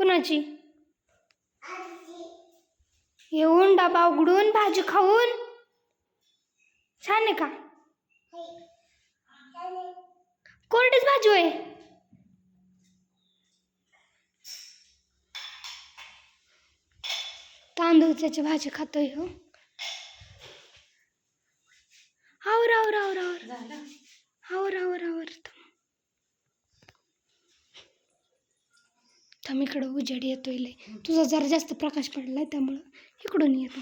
कुणाची? येऊन डबा उघडून भाजी खाऊन. छान आहे का? कोरडीच भाजी होय. तांदूळच्याची भाजी खातोय हो. आवर आवर आवर आवर झालं आवर आवर आवर थांब इकडं उजेड येतोय लय. तुझा जरा जास्त प्रकाश पडलाय त्यामुळं इकडून येतो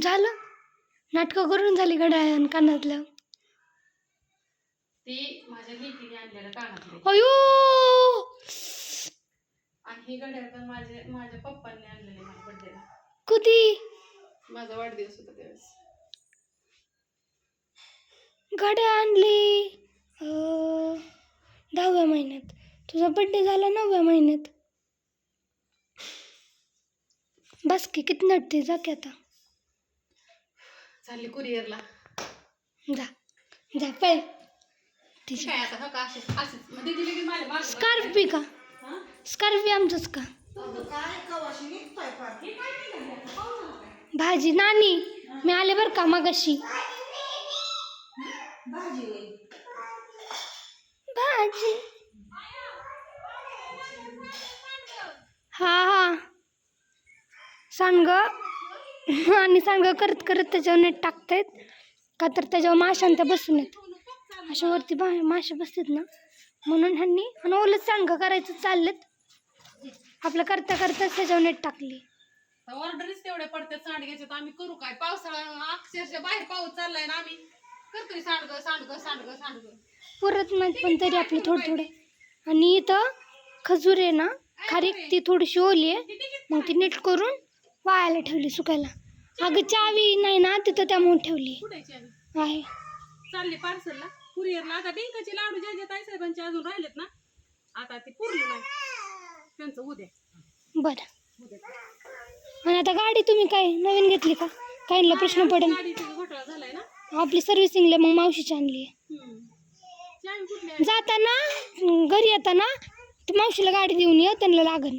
झालं? नाटकं करून झाली घड्याळ कानातलं. ती माझ्या लेकीने आणलेलं कानातले. अयो! आणि ही घड्याळ पण माझे माझ्या पप्पांनी आणलेले माझ्या बड्डेला. कधी माझा वाढदिवस होता त्यावेळेस. घड्या आणली. दहाव्या महिन्यात. तुझा बड्डे झाला नवव्या महिन्यात. बस की किती नटते? जा की आता. चालली कुरिअरला जा. जा पळ. तिची. काय आता हो का? असे असेच मग दिदी लगेच माझ्या मागं स्कार्फ बी का? हा? स्कार्फ बी आमचंच का? भाजी नानी. मी आले बरं का मगाशी? भाजी. हा हा. सांडग आणि सांडग करत करत त्याच्यावर नेट टाकतायत. का तर त्याच्यावर माशां त्या बसून येत अशा वरती बा मासे बसतात ना. म्हणून ह्यांनी आणि ओलंच सांडगं करायचं चाललेत. आपलं करता करताच त्याच्यावर नेट टाकली. ऑर्डरीच तेवढ्या पडतात सांडग्याच्या तर आम्ही करू काय? पावसाळा अक्षरशः बाहेर पाऊस चाललाय ना आम्ही. करतोय सांडग सांडग सांडग सांडग पुरत नाहीत पण तरी आपलं थोडं थोडं. आणि इथं खजूर आहे ना खारीक ती थोडीशी ओली आहे. मग ती नीट करून वाळायला ठेवली सुकायला. अगं चावी नाही ना तिथं त्यामुळे ठेवली. आहे. चालली पार्सलला कुरिअरला आता डिंकाचे लाडू ज्या ज्या अजून राहिलेत ना आता ते नाही. त्यांचं उद्या बरं. आणि आता गाडी तुम्ही काय नवीन घेतली का? काहींना प्रश्न पडेल. गाडीचा घोटाळा झालाय ना. आपली सर्व्हिसिंगला मग मावशीची आणली आहे हम्म. चावी कुठली आहे? जाताना घरी येताना मावशीला गाडी देऊन ये त्यांना लागन.